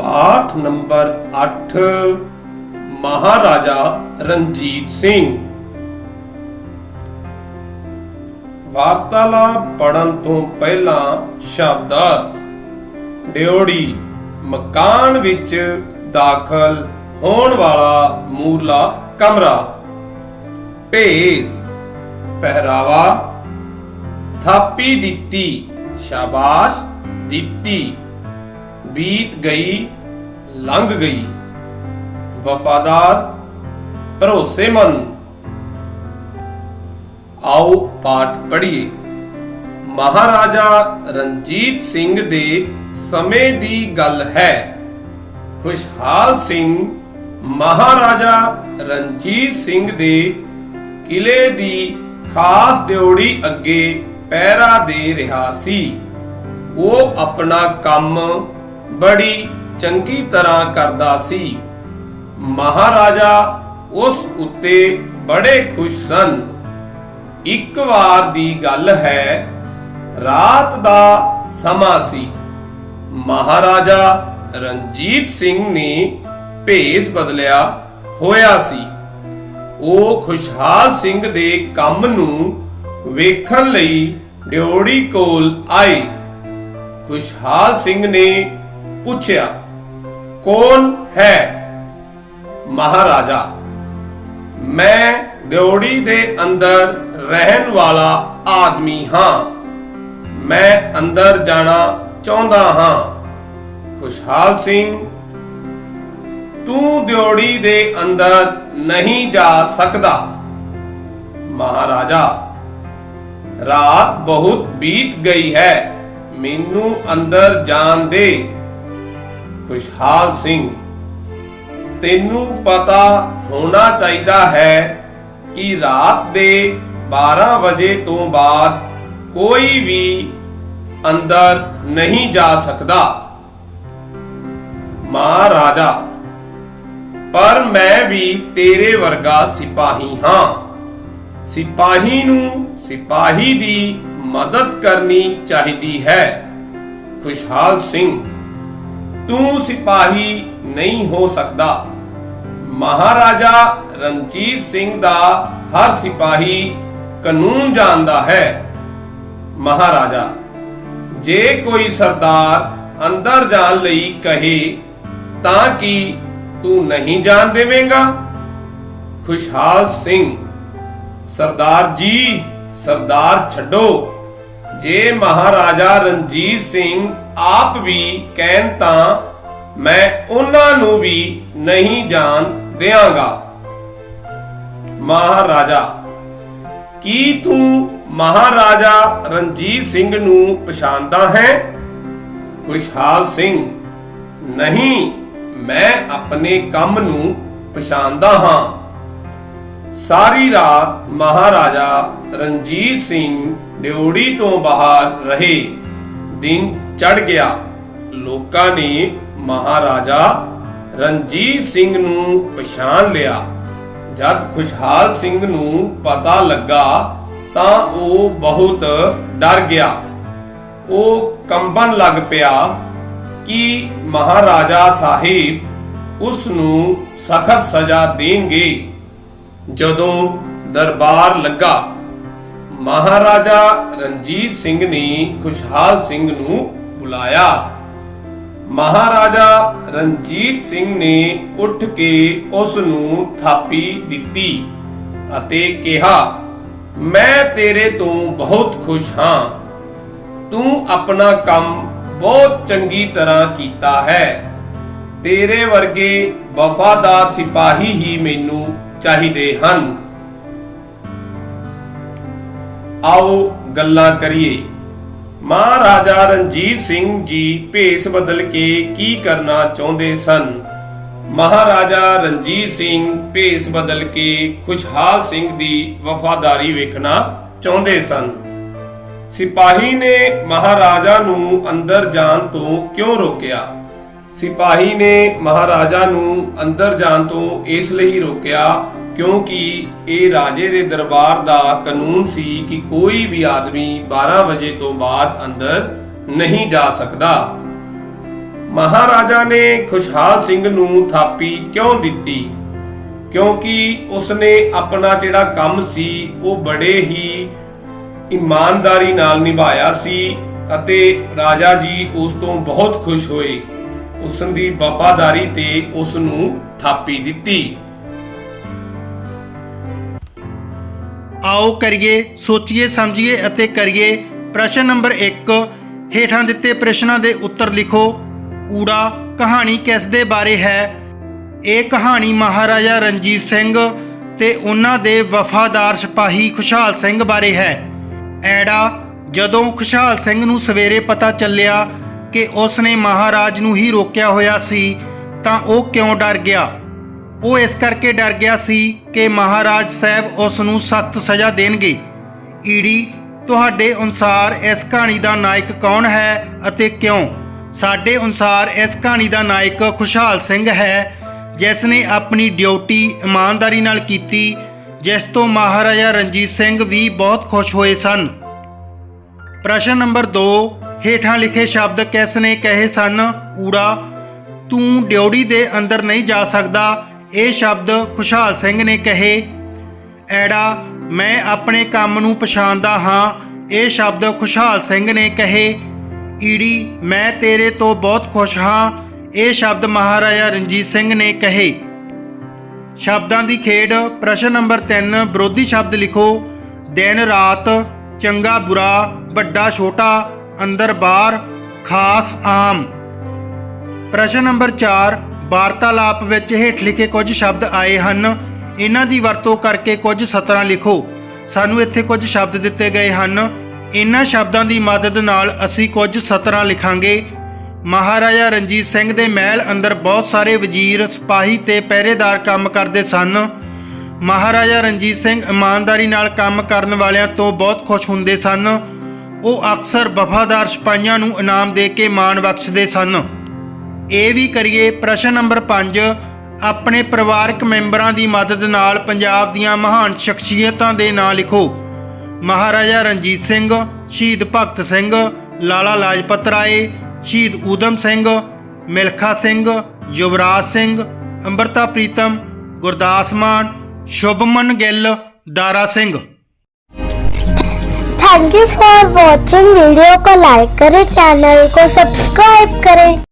ਪਾਠ ਨੰਬਰ 8 ਮਹਾਰਾਜਾ ਰਣਜੀਤ ਸਿੰਘ। ਵਾਰਤਾਲਾਪ ਪੜਨ ਤੋਂ ਪਹਿਲਾਂ ਸ਼ਬਦਾਰਥ। ਡਿਓੜੀ, ਮਕਾਨ ਵਿੱਚ ਦਾਖਲ ਹੋਣ ਵਾਲਾ ਮੂਰਲਾ ਕਮਰਾ। ਭੇਸ, ਪਹਿਰਾਵਾ। ਥਾਪੀ ਦਿੱਤੀ, ਸ਼ਾਬਾਸ਼ ਦਿੱਤੀ। ਬੀਤ ਗਈ, ਲੰਘ ਗਈ। ਵਫਾਦਾਰ, ਭਰੋਸੇਮੰਦ। ਆਓ ਪਾਠ ਪੜ੍ਹੀਏ। ਮਹਾਰਾਜਾ ਰਣਜੀਤ ਸਿੰਘ ਦੇ ਸਮੇਂ ਦੀ ਗੱਲ ਹੈ। ਖੁਸ਼ਹਾਲ ਸਿੰਘ, ਮਹਾਰਾਜਾ ਰਣਜੀਤ ਸਿੰਘ ਦੇ ਕਿਲੇ ਦੀ ਖਾਸ ਡਿਉੜੀ ਅੱਗੇ ਪਹਿਰਾ ਦੇ ਰਿਹਾ ਸੀ। ਉਹ ਆਪਣਾ ਕੰਮ ਬੜੀ ਚੰਗੀ ਤਰ੍ਹਾਂ ਕਰਦਾ ਸੀ। ਮਹਾਰਾਜਾ ਉਸ ਉੱਤੇ ਬੜੇ ਖੁਸ਼ ਸਨ। ਇੱਕ ਵਾਰ ਦੀ ਗੱਲ ਹੈ, ਰਾਤ ਦਾ ਸਮਾਂ ਸੀ। ਮਹਾਰਾਜਾ ਰਣਜੀਤ ਸਿੰਘ ਨੇ ਭੇਸ ਬਦਲਿਆ ਹੋਇਆ ਸੀ। ਉਹ ਖੁਸ਼ਹਾਲ ਸਿੰਘ ਦੇ ਕੰਮ ਨੂੰ ਵੇਖਣ ਲਈ ਡਿਉੜੀ ਕੋਲ ਆਏ। ਖੁਸ਼ਹਾਲ ਸਿੰਘ ਨੇ ਪੁੱਛਿਆ, ਕੌਣ ਹੈ? ਮਹਾਰਾਜਾ, ਮੈਂ ਡਿਉੜੀ ਦੇ ਅੰਦਰ ਰਹਿਣ ਵਾਲਾ ਆਦਮੀ ਹਾਂ। ਮੈਂ ਅੰਦਰ ਜਾਣਾ ਚਾਹੁੰਦਾ ਹਾਂ। ਖੁਸ਼ਹਾਲ ਸਿੰਘ, ਤੂੰ ਦਿਉੜੀ ਦੇ ਅੰਦਰ ਨਹੀਂ ਜਾ ਸਕਦਾ। ਮਹਾਰਾਜਾ, ਰਾਤ ਬਹੁਤ ਬੀਤ ਗਈ ਹੈ। ਮੈਨੂੰ ਅੰਦਰ ਜਾਣ ਦੇ ਖੁਸ਼ਹਾਲ ਸਿੰਘ, ਤੈਨੂੰ ਪਤਾ ਹੋਣਾ ਚਾਹੀਦਾ ਹੈ ਕਿ ਰਾਤ ਦੇ 12 ਵਜੇ ਤੋਂ ਬਾਅਦ ਕੋਈ ਵੀ ਅੰਦਰ ਨਹੀਂ ਜਾ ਸਕਦਾ। ਮਹਾਰਾਜਾ, ਪਰ ਮੈਂ ਵੀ ਤੇਰੇ ਵਰਗਾ ਸਿਪਾਹੀ ਹਾਂ। ਸਿਪਾਹੀ ਨੂੰ ਸਿਪਾਹੀ ਦੀ ਮਦਦ ਕਰਨੀ ਚਾਹੀਦੀ ਹੈ। ਖੁਸ਼ਹਾਲ ਸਿੰਘ ਤੂੰ ਸਿਪਾਹੀ ਨਹੀਂ ਹੋ ਸਕਦਾ। ਮਹਾਰਾਜਾ ਰਣਜੀਤ ਸਿੰਘ ਦਾ ਹਰ ਸਿਪਾਹੀ ਕਾਨੂੰਨ ਜਾਣਦਾ ਹੈ। ਮਹਾਰਾਜਾ, ਜੇ ਕੋਈ ਸਰਦਾਰ ਅੰਦਰ ਜਾਣ ਲਈ ਕਹੇ, ਤਾਂ ਕਿ ਤੂੰ ਨਹੀਂ ਜਾਣ ਦੇਵੇਂਗਾ? ਖੁਸ਼ਹਾਲ ਸਿੰਘ, ਸਰਦਾਰ ਜੀ, ਸਰਦਾਰ ਛੱਡੋ। ਜੇ ਮਹਾਰਾਜਾ ਰਣਜੀਤ ਸਿੰਘ ਆਪ ਵੀ ਕਹਿਣ ਤਾਂ ਮੈਂ ਉਹਨਾਂ ਨੂੰ ਵੀ ਨਹੀਂ ਜਾਣ ਦਿਆਂਗਾ। ਮਹਾਰਾਜਾ, ਕੀ ਤੂੰ ਮਹਾਰਾਜਾ ਰਣਜੀਤ ਸਿੰਘ ਨੂੰ ਪਛਾਣਦਾ ਹੈ? ਖੁਸ਼ਹਾਲ ਸਿੰਘ, ਨਹੀਂ, ਮੈਂ ਆਪਣੇ ਕੰਮ ਨੂੰ ਪਛਾਣਦਾ ਹਾਂ। ਸਾਰੀ ਰਾਤ ਮਹਾਰਾਜਾ ਰਣਜੀਤ ਸਿੰਘ ਡਿਉੜੀ ਤੋਂ ਬਾਹਰ ਰਹੇ। ਦਿਨ ਚੜ ਗਿਆ। ਲੋਕਾਂ ਨੇ ਮਹਾਰਾਜਾ ਰਣਜੀਤ ਸਿੰਘ ਨੂੰ ਪਛਾਣ ਲਿਆ। ਜਦ ਖੁਸ਼ਹਾਲ ਸਿੰਘ ਨੂੰ ਪਤਾ ਲੱਗਾ ਤਾਂ ਉਹ ਬਹੁਤ ਡਰ ਗਿਆ। ਉਹ ਕੰਬਣ ਲੱਗ ਪਿਆ ਕਿ ਮਹਾਰਾਜਾ ਸਾਹਿਬ ਉਸ ਨੂੰ ਸਖਤ ਸਜ਼ਾ ਦੇਣਗੇ। ਜਦੋਂ ਦਰਬਾਰ ਲੱਗਾ, ਮਹਾਰਾਜਾ ਰਣਜੀਤ ਸਿੰਘ ਨੇ ਖੁਸ਼ਹਾਲ ਸਿੰਘ ਨੂੰ ਬੁਲਾਇਆ। ਮਹਾਰਾਜਾ ਰਣਜੀਤ ਸਿੰਘ ਨੇ ਉੱਠ ਕੇ ਉਸ ਨੂੰ ਥਾਪੀ ਦਿੱਤੀ ਅਤੇ ਕਿਹਾ, ਮੈਂ ਤੇਰੇ ਤੋਂ ਬਹੁਤ ਖੁਸ਼ ਹਾਂ। ਤੂੰ ਆਪਣਾ ਕੰਮ ਬਹੁਤ ਚੰਗੀ ਤਰ੍ਹਾਂ ਕੀਤਾ ਹੈ। ਤੇਰੇ ਵਰਗੇ ਵਫਾਦਾਰ ਸਿਪਾਹੀ ਹੀ ਮੈਨੂੰ ਚਾਹੀਦੇ ਹਨ। ਆਓ ਗੱਲਾਂ ਕਰੀਏ। ਮਹਾਰਾਜਾ ਰਣਜੀਤ ਸਿੰਘ ਜੀ ਭੇਸ ਬਦਲ ਕੇ ਕੀ ਕਰਨਾ ਚਾਹੁੰਦੇ ਸਨ? ਮਹਾਰਾਜਾ ਰਣਜੀਤ ਸਿੰਘ ਭੇਸ ਬਦਲ ਕੇ ਖੁਸ਼ਹਾਲ ਸਿੰਘ ਦੀ ਵਫਾਦਾਰੀ ਵੇਖਣਾ ਚਾਹੁੰਦੇ ਸਨ। ਸਿਪਾਹੀ ਨੇ ਮਹਾਰਾਜਾ ਨੂੰ ਅੰਦਰ ਜਾਣ ਤੋਂ ਕਿਉਂ ਰੋਕਿਆ? ਸਿਪਾਹੀ ਨੇ ਮਹਾਰਾਜਾ ਨੂੰ ਅੰਦਰ ਜਾਣ ਤੋਂ ਇਸ ਲਈ ਰੋਕਿਆ ਕਿਉਂਕਿ ਇਹ ਰਾਜੇ ਦੇ ਦਰਬਾਰ ਦਾ ਕਾਨੂੰਨ ਸੀ ਕਿ ਕੋਈ ਵੀ ਆਦਮੀ 12 ਵਜੇ ਤੋਂ ਬਾਅਦ ਅੰਦਰ ਨਹੀਂ ਜਾ ਸਕਦਾ। ਮਹਾਰਾਜਾ ਨੇ ਖੁਸ਼ਹਾਲ ਸਿੰਘ ਨੂੰ ਥਾਪੀ ਕਿਉਂ ਦਿੱਤੀ? ਕਿਉਂਕਿ ਉਸਨੇ ਆਪਣਾ ਜਿਹੜਾ ਕੰਮ ਸੀ, ਉਹ ਬੜੇ ਹੀ ਇਮਾਨਦਾਰੀ ਨਾਲ ਨਿਭਾਇਆ ਸੀ ਅਤੇ ਰਾਜਾ ਜੀ ਉਸ ਤੋਂ ਬਹੁਤ ਖੁਸ਼ ਹੋਏ। ਉਸ ਦੀ ਵਫਾਦਾਰੀ ਤੇ ਉਸ ਨੂੰ ਥਾਪੀ ਦਿੱਤੀ। ਆਓ ਕਰੀਏ, ਸੋਚੀਏ, ਸਮਝੀਏ ਅਤੇ ਕਰੀਏ। ਪ੍ਰਸ਼ਨ ਨੰਬਰ 1 ਹੇਠਾਂ ਦਿੱਤੇ ਪ੍ਰਸ਼ਨਾਂ ਦੇ ਉੱਤਰ ਲਿਖੋ। ਊੜਾ ਕਹਾਣੀ ਕਿਸ ਦੇ ਬਾਰੇ ਹੈ? ਇਹ ਕਹਾਣੀ ਮਹਾਰਾਜਾ ਰਣਜੀਤ ਸਿੰਘ ਤੇ ਉਹਨਾਂ ਦੇ ਵਫਾਦਾਰ ਸਿਪਾਹੀ ਖੁਸ਼ਹਾਲ ਸਿੰਘ ਬਾਰੇ ਹੈ। ਐੜਾ, ਜਦੋਂ ਖੁਸ਼ਹਾਲ ਸਿੰਘ ਨੂੰ ਸਵੇਰੇ ਪਤਾ ਚੱਲਿਆ ਕਿ ਉਸ ਨੇ ਮਹਾਰਾਜ ਨੂੰ ਹੀ ਰੋਕਿਆ ਹੋਇਆ ਸੀ, ਤਾਂ ਉਹ ਕਿਉਂ ਡਰ ਗਿਆ? ਉਹ ਇਸ ਕਰਕੇ ਡਰ ਗਿਆ ਸੀ ਕਿ ਮਹਾਰਾਜ ਸਾਹਿਬ ਉਸ ਨੂੰ ਸਖਤ ਸਜ਼ਾ ਦੇਣਗੇ। ਈੜੀ, ਤੁਹਾਡੇ ਅਨੁਸਾਰ ਇਸ ਕਹਾਣੀ ਦਾ ਨਾਇਕ ਕੌਣ ਹੈ ਅਤੇ ਕਿਉਂ? ਸਾਡੇ ਅਨੁਸਾਰ ਇਸ ਕਹਾਣੀ ਦਾ ਨਾਇਕ ਖੁਸ਼ਹਾਲ ਸਿੰਘ ਹੈ, ਜਿਸ ਨੇ ਆਪਣੀ ਡਿਊਟੀ ਇਮਾਨਦਾਰੀ ਨਾਲ ਕੀਤੀ, ਜਿਸ ਤੋਂ ਮਹਾਰਾਜਾ ਰਣਜੀਤ ਸਿੰਘ ਵੀ ਬਹੁਤ ਖੁਸ਼ ਹੋਏ ਸਨ। ਪ੍ਰਸ਼ਨ ਨੰਬਰ 2 ਹੇਠਾਂ ਲਿਖੇ ਸ਼ਬਦ ਕਿਸ ਨੇ ਕਹੇ ਸਨ? ਊੜਾ, ਤੂੰ ਡਿਊੜੀ ਦੇ ਅੰਦਰ ਨਹੀਂ ਜਾ ਸਕਦਾ ਇਹ ਸ਼ਬਦ ਖੁਸ਼ਹਾਲ ਸਿੰਘ ਨੇ ਕਹੇ, ਐੜਾ, ਮੈਂ ਆਪਣੇ ਕੰਮ ਨੂੰ ਪਛਾਣਦਾ ਹਾਂ। ਇਹ ਸ਼ਬਦ ਖੁਸ਼ਹਾਲ ਸਿੰਘ ਨੇ ਕਹੇ, ਈੜੀ, ਮੈਂ ਤੇਰੇ ਤੋਂ ਬਹੁਤ ਖੁਸ਼ ਹਾਂ। ਇਹ ਸ਼ਬਦ ਮਹਾਰਾਜਾ ਰਣਜੀਤ ਸਿੰਘ ਨੇ ਕਹੇ। ਸ਼ਬਦਾਂ ਦੀ ਖੇਡ ਪ੍ਰਸ਼ਨ ਨੰਬਰ 3 ਵਿਰੋਧੀ ਸ਼ਬਦ ਲਿਖੋ। ਦਿਨ ਰਾਤ ਚੰਗਾ ਬੁਰਾ, ਵੱਡਾ ਛੋਟਾ, ਅੰਦਰ ਬਾਹਰ, ਖਾਸ ਆਮ। ਪ੍ਰਸ਼ਨ ਨੰਬਰ 4 ਵਾਰਤਾਲਾਪ ਵਿੱਚ ਹੇਠ ਲਿਖੇ ਕੁਝ ਸ਼ਬਦ ਆਏ ਹਨ। ਇਹਨਾਂ ਦੀ ਵਰਤੋਂ ਕਰਕੇ ਕੁਝ ਸਤਰਾਂ ਲਿਖੋ। ਸਾਨੂੰ ਇੱਥੇ ਕੁਝ ਸ਼ਬਦ ਦਿੱਤੇ ਗਏ ਹਨ। ਇਹਨਾਂ ਸ਼ਬਦਾਂ ਦੀ ਮਦਦ ਨਾਲ ਅਸੀਂ ਕੁਝ ਸਤਰਾਂ ਲਿਖਾਂਗੇ। ਮਹਾਰਾਜਾ ਰਣਜੀਤ ਸਿੰਘ ਦੇ ਮਹਿਲ ਅੰਦਰ ਬਹੁਤ ਸਾਰੇ ਵਜ਼ੀਰ, ਸਿਪਾਹੀ ਤੇ ਪਹਿਰੇਦਾਰ ਕੰਮ ਕਰਦੇ ਸਨ। ਮਹਾਰਾਜਾ ਰਣਜੀਤ ਸਿੰਘ ਇਮਾਨਦਾਰੀ ਨਾਲ ਕੰਮ ਕਰਨ ਵਾਲਿਆਂ ਤੋਂ ਬਹੁਤ ਖੁਸ਼ ਹੁੰਦੇ ਸਨ। ਉਹ ਅਕਸਰ ਵਫਾਦਾਰ ਸਿਪਾਹੀਆਂ ਨੂੰ ਇਨਾਮ ਦੇ ਕੇ ਮਾਣ ਬਖਸ਼ਦੇ ਸਨ। ਇਹ ਵੀ ਕਰੀਏ ਪ੍ਰਸ਼ਨ ਨੰਬਰ 5 ਆਪਣੇ ਪਰਿਵਾਰਕ ਮੈਂਬਰਾਂ ਦੀ ਮਦਦ ਨਾਲ ਪੰਜਾਬ ਦੀਆਂ ਮਹਾਨ ਸ਼ਖਸੀਅਤਾਂ ਦੇ ਨਾਂ ਲਿਖੋ ਮਹਾਰਾਜਾ ਰਣਜੀਤ ਸਿੰਘ ਸ਼ਹੀਦ Bhagat Singh Lala Lajpat Rai Shaheed Udham Singh Milkha Singh Yuvraj Singh Amrita Pritam Gurdas Maan Shubman Gill Dara Singh thank you for watching video को लाइक करें चैनल को सब्सक्राइब करें